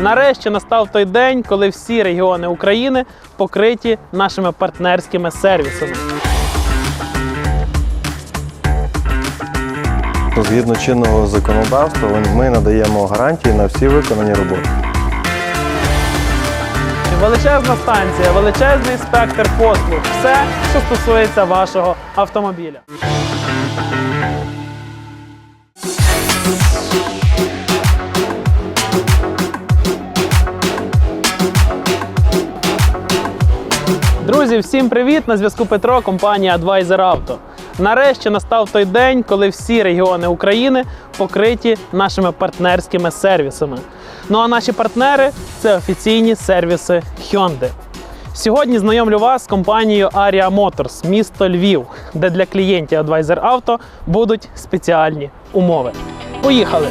Нарешті настав той день, коли всі регіони України покриті нашими партнерськими сервісами. Згідно чинного законодавства, ми надаємо гарантії на всі виконані роботи. Величезна станція, величезний спектр послуг. Все, що стосується вашого автомобіля. Друзі, всім привіт! На зв'язку Петро, компанія Advisor Auto. Нарешті настав той день, коли всі регіони України покриті нашими партнерськими сервісами. Ну а наші партнери це офіційні сервіси Hyundai. Сьогодні знайомлю вас з компанією Aria Motors, місто Львів, де для клієнтів Advisor Auto будуть спеціальні умови. Поїхали!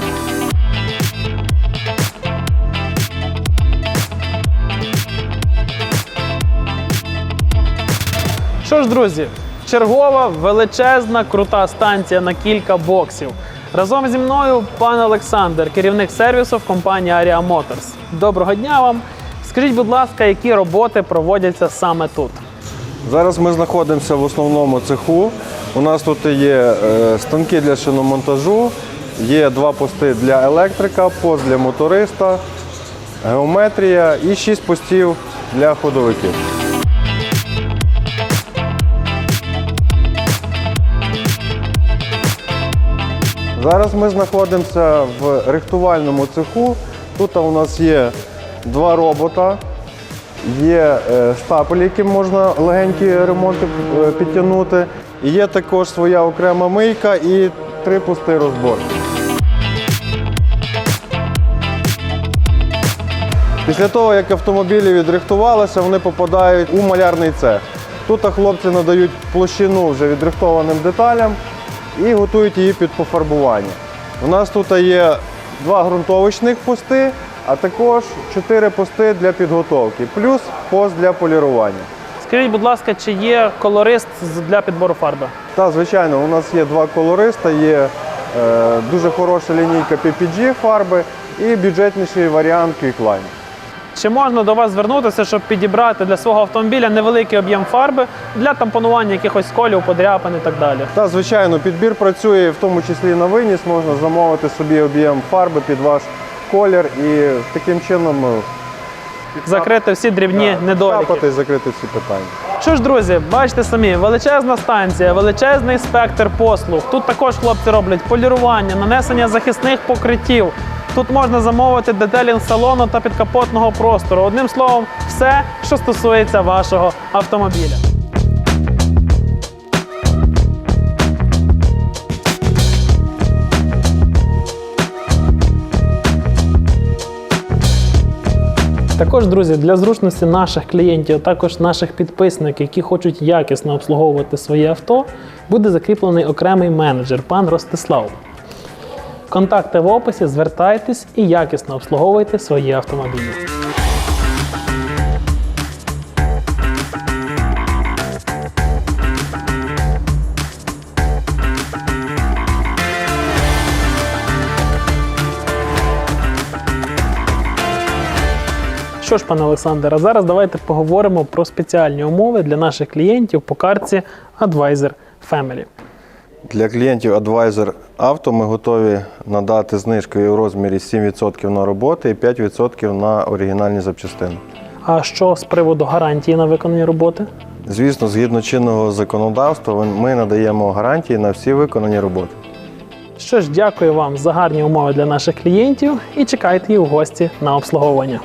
Що ж, друзі, чергова величезна крута станція на кілька боксів. Разом зі мною пан Олександр, керівник сервісу в компанії Aria Motors. Доброго дня вам! Скажіть, будь ласка, які роботи проводяться саме тут? Зараз ми знаходимося в основному цеху. У нас тут є е, станки для шиномонтажу, є два пости для електрика, пост для моториста, геометрія і шість постів для ходовиків. Зараз ми знаходимося в рихтувальному цеху. Тут у нас є два робота, є е, стапель, яким можна легенькі ремонти е, підтягнути. І є також своя окрема мийка і три пусти розборки. Після того, як автомобілі відрихтувалися, вони попадають у малярний цех. Тут хлопці надають площину вже відрихтованим деталям і готують її під пофарбування. У нас тут є два ґрунтовочних пости, а також чотири пости для підготовки, плюс пост для полірування. Скажіть, будь ласка, чи є колорист для підбору фарби? Так, звичайно, у нас є два колориста, є е, дуже хороша лінійка PPG фарби і бюджетніший варіант Quicklime. Чи можна до вас звернутися, щоб підібрати для свого автомобіля невеликий об'єм фарби для тампонування якихось сколів, подряпин і так далі? Та, звичайно, підбір працює в тому числі на виніс, можна замовити собі об'єм фарби під ваш колір і таким чином е, Закрити всі дрібні недоліки. капати і закрити всі питання. Що ж, друзі, бачите самі, величезна станція, величезний спектр послуг. Тут також хлопці роблять полірування, нанесення захисних покриттів. Тут можна замовити детелінг салону та підкапотного простору. Одним словом, все, що стосується вашого автомобіля. Також, друзі, для зручності наших клієнтів, а також наших підписників, які хочуть якісно обслуговувати своє авто, буде закріплений окремий менеджер, пан Ростислав. Контакти в описі, звертайтесь і якісно обслуговуйте свої автомобілі. Що ж, пане Олександр, а зараз давайте поговоримо про спеціальні умови для наших клієнтів по картці Advisor Family. Для клієнтів Advisor Auto ми готові надати знижкою в розмірі 7% на роботи і 5% на оригінальні запчастини. А що з приводу гарантії на виконані роботи? Звісно, згідно чинного законодавства, ми надаємо гарантії на всі виконані роботи. Що ж, дякую вам за гарні умови для наших клієнтів і чекайте їх в гості на обслуговування.